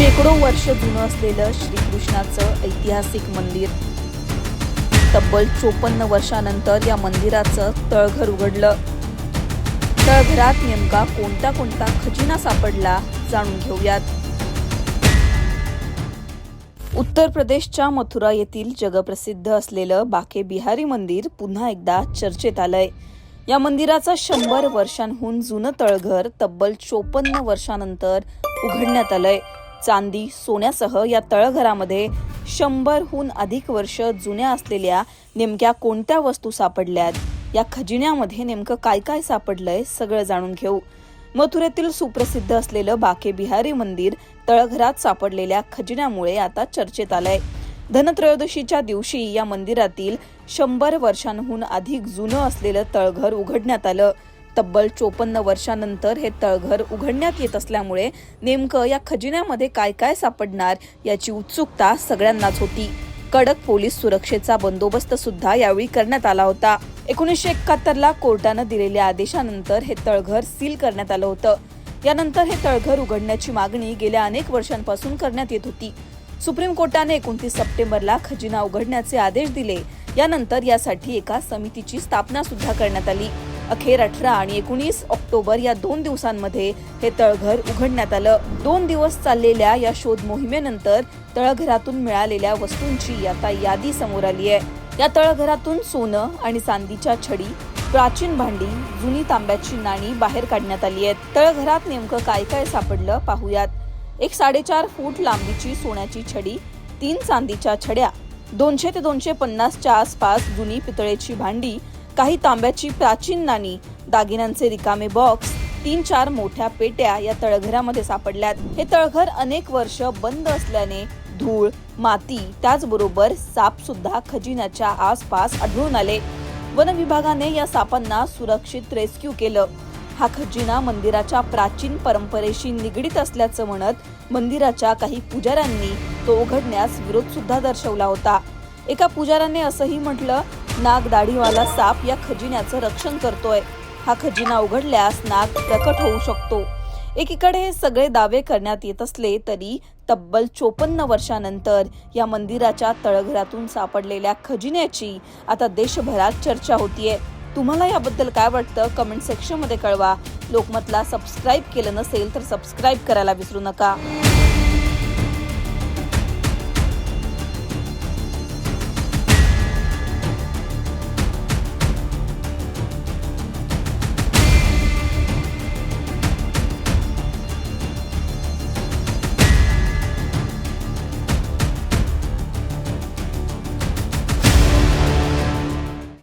शेकडो वर्ष जुनं असलेलं श्रीकृष्णाचं ऐतिहासिक मंदिर. तब्बल चोपन्न वर्षानंतर या मंदिराचं तळघर उघडलं. तळघरात नेमका कोणता कोणता खजिना सापडला जाणून घेऊयात. उत्तर प्रदेशच्या मथुरा येथील जगप्रसिद्ध असलेलं बाके बिहारी मंदिर पुन्हा एकदा चर्चेत आलंय. या मंदिराचं शंभर वर्षांहून जुनं तळघर तब्बल चोपन्न वर्षानंतर उघडण्यात आलंय. चांदी सोन्यासह या तळघरामध्ये शंभरहून अधिक वर्ष जुन्या असलेल्या नेमक्या कोणत्या वस्तू सापडल्यात? या खजिन्यामध्ये नेमकं काय काय सापडलंय सगळं जाणून घेऊ. मथुरेतील सुप्रसिद्ध असलेलं बाके बिहारी मंदिर तळघरात सापडलेल्या खजिन्यामुळे आता चर्चेत आलंय. धनत्रयोदशीच्या दिवशी या मंदिरातील शंभर वर्षांहून अधिक जुनं असलेलं तळघर उघडण्यात आलं. तब्बल चोपन्न वर्षानंतर हे तळघर उघडण्यात येत असल्यामुळे नेमकं या खजिन्यामध्ये काय काय सापडणार याची उत्सुकता सगळ्यांनाच होती. कडक पोलीस सुरक्षेचा बंदोबस्त सुद्धा यावेळी करण्यात आला होता. एकोणीसशे एकाहत्तर ला कोर्टानं दिलेल्या आदेशानंतर हे तळघर सील करण्यात आलं होतं. यानंतर हे तळघर उघडण्याची मागणी गेल्या अनेक वर्षांपासून करण्यात येत होती. सुप्रीम कोर्टाने एकोणतीस सप्टेंबरला खजिना उघडण्याचे आदेश दिले. यानंतर यासाठी एका समितीची स्थापना सुद्धा करण्यात आली. अखेर अठरा आणि एकोणीस ऑक्टोबर या दोन दिवसांमध्ये हे तळघर उघडण्यात आलं. दोन दिवस चाललेल्या या शोध मोहिमेनंतर तळघरातून मिळालेल्या वस्तूंची आता यादी समोर आली आहे. या तळघरातून सोनं आणि चांदीच्या छडी प्राचीन भांडी जुनी तांब्याची नाणी बाहेर काढण्यात आली आहेत. तळघरात नेमकं काय काय सापडलं पाहूयात. एक साडेचार फूट लांबीची सोन्याची छडी तीन चांदीच्या छड्या दोनशे ते दोनशे पन्नासच्या आसपास जुनी पितळेची भांडी काही तांब्याची प्राचीन नाणी दागिन्यांचे रिकामे बॉक्स तीन चार मोठ्या पेट्या या तळघरामध्ये सापडल्यात. हे तळघर अनेक वर्ष बंद असल्याने धूळ माती त्याचबरोबर साप सुद्धा खजिन्याच्या आसपास आढळून आले. वन विभागाने या सापांना सुरक्षित रेस्क्यू केलं. हा खजिना मंदिराच्या प्राचीन परंपरेशी निगडीत असल्याचं म्हणत मंदिराच्या काही पुजाऱ्यांनी तो उघडण्यास विरोध सुद्धा दर्शवला होता. एका पुजाऱ्याने असंही म्हटलं नाग दाढीवाला साप या खजिन्याचं रक्षण करतोय. हा खजिना उघडल्यास नाग प्रकट होऊ शकतो. एकीकडे हे सगळे दावे करण्यात येत असले तरी तब्बल चोपन्न वर्षानंतर या मंदिराच्या तळघरातून सापडलेल्या खजिन्याची आता देशभरात चर्चा होतीये. तुम्हाला याबद्दल काय वाटतं? कमेंट सेक्शनमध्ये कळवा. लोकमतला सबस्क्राईब केलं नसेल तर सबस्क्राईब करायला विसरू नका.